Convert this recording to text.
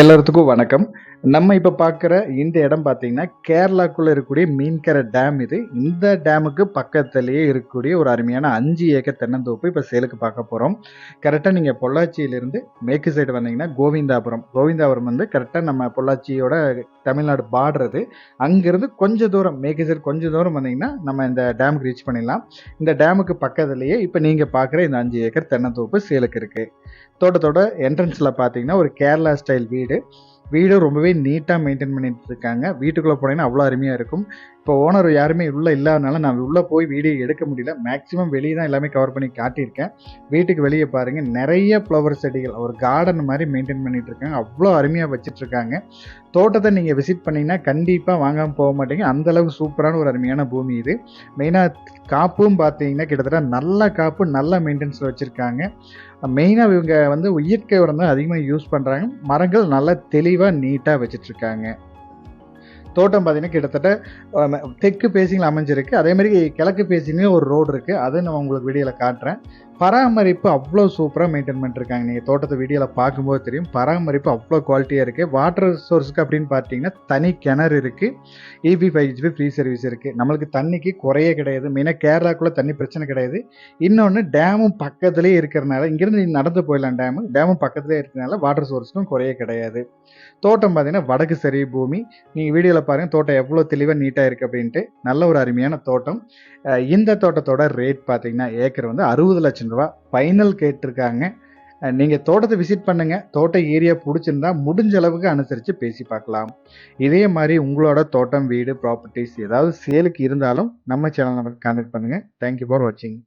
எல்லாத்துக்கும் வணக்கம். நம்ம இப்போ பார்க்குற இந்த இடம் பார்த்தீங்கன்னா கேரளாக்குள்ளே இருக்கக்கூடிய மீன்கரை டேம் இது. இந்த டேமுக்கு பக்கத்துலேயே இருக்கக்கூடிய ஒரு அருமையான அஞ்சு ஏக்கர் தென்னந்தோப்பு இப்போ சேலுக்கு பார்க்க போகிறோம் கரெக்டாக நீங்கள் பொள்ளாச்சியிலிருந்து மேற்கு சைடு வந்தீங்கன்னா கோவிந்தாபுரம். கோவிந்தாபுரம் வந்து கரெக்டாக நம்ம பொள்ளாச்சியோட தமிழ்நாடு பாடுறது அங்கேருந்து கொஞ்சம் தூரம் மேற்கு சைடு கொஞ்சம் தூரம் வந்தீங்கன்னா நம்ம இந்த டேமுக்கு ரீச் பண்ணிடலாம். இந்த டேமுக்கு பக்கத்துலேயே இப்போ நீங்கள் பார்க்குற இந்த அஞ்சு ஏக்கர் தென்னந்தோப்பு சேலுக்கு இருக்குது தோட்டத்தோட என்ட்ரன்ஸில் பார்த்தீங்கன்னா ஒரு கேரளா ஸ்டைல் வீடு வீடு. ரொம்பவே நீட்டாக மெயின்டைன் பண்ணிட்டு இருக்காங்க வீட்டுக்குள்ளே போனீங்கன்னா அவ்வளோ அருமையாக இருக்கும். இப்போ ஓனர் யாருமே உள்ளே இல்லாதனால நான் உள்ளே போய் வீடியோ எடுக்க முடியல. மேக்ஸிமம் வெளியே தான் எல்லாமே கவர் பண்ணி காட்டியிருக்கேன். வீட்டுக்கு வெளியே பாருங்கள் நிறைய ஃப்ளவர் செடிகள் ஒரு கார்டன் மாதிரி மெயின்டைன் பண்ணிகிட்டு இருக்காங்க அவ்வளோ அருமையாக வச்சிட்ருக்காங்க தோட்டத்தை நீங்கள் விசிட் பண்ணிங்கன்னா கண்டிப்பாக வாங்காமல் போக மாட்டீங்க. அந்தளவுக்கு சூப்பரான ஒரு அருமையான பூமி இது. மெயினாக காப்பும் பார்த்தீங்கன்னா கிட்டத்தட்ட நல்ல காப்பு நல்ல மெயின்டெனன்ஸில் வச்சுருக்காங்க. மெயினாக இவங்க வந்து இயற்கை உரம் தான் அதிகமாக யூஸ் பண்ணுறாங்க மரங்கள் நல்லா தெளிவாக நீட்டாக வச்சிட்ருக்காங்க. தோட்டம் பார்த்தீங்கன்னா கிட்டத்தட்ட தெற்கு பேசிங்கில் அமைஞ்சிருக்கு. அதே மாதிரி கிழக்கு பேசிங்லேயும் ஒரு ரோடு இருக்குது அதை நான் உங்களுக்கு வீடியோவில் காட்டுறேன். பராமரிப்பு அவ்வளோ சூப்பராக மெயின்டைன் பண்ணிருக்காங்க. நீங்கள் தோட்டத்தை வீடியோவில் பார்க்கும்போது தெரியும். பராமரிப்பு அவ்வளோ குவாலிட்டியாக இருக்குது வாட்டர் சோர்ஸுக்கு அப்படின்னு பார்த்தீங்கன்னா தனி கிணறு இருக்குது EB five GB free service இருக்குது நம்மளுக்கு தண்ணிக்கு குறையே கிடையாது. மெயினாக கேரளாக்குள்ளே தண்ணி பிரச்சனை கிடையாது. இன்னொன்று டேமும் பக்கத்துலேயே இருக்கிறனால இங்கேருந்து நீ நடந்து போயிடலாம் டேமு டேமும் பக்கத்துலேயே இருக்கிறனால வாட்டர் சோர்ஸுக்கும் குறையே கிடையாது. தோட்டம் பார்த்தீங்கன்னா வடக்கு சரி பூமி. நீங்கள் வீடியோவில் பாருங்கள் தோட்டம் எவ்வளோ தெளிவாக நீட்டாக இருக்குது அப்படின்ட்டு. நல்ல ஒரு அருமையான தோட்டம். இந்த தோட்டத்தோட ரேட் பார்த்தீங்கன்னா ஏக்கர் வந்து அறுபது லட்சம் ரூபா ஃபைனல் கேட்டிருக்காங்க. நீங்கள் தோட்டத்தை விசிட் பண்ணுங்க. தோட்ட ஏரியா பிடிச்சிருந்தா முடிஞ்ச அளவுக்கு அனுசரித்து பேசி பார்க்கலாம். இதே மாதிரி உங்களோட தோட்டம் வீடு ப்ராப்பர்ட்டிஸ் ஏதாவது சேலுக்கு இருந்தாலும் நம்ம சேனல் நம்பருக்கு கான்டெக்ட் பண்ணுங்கள் தேங்க்யூ ஃபார் வாட்சிங்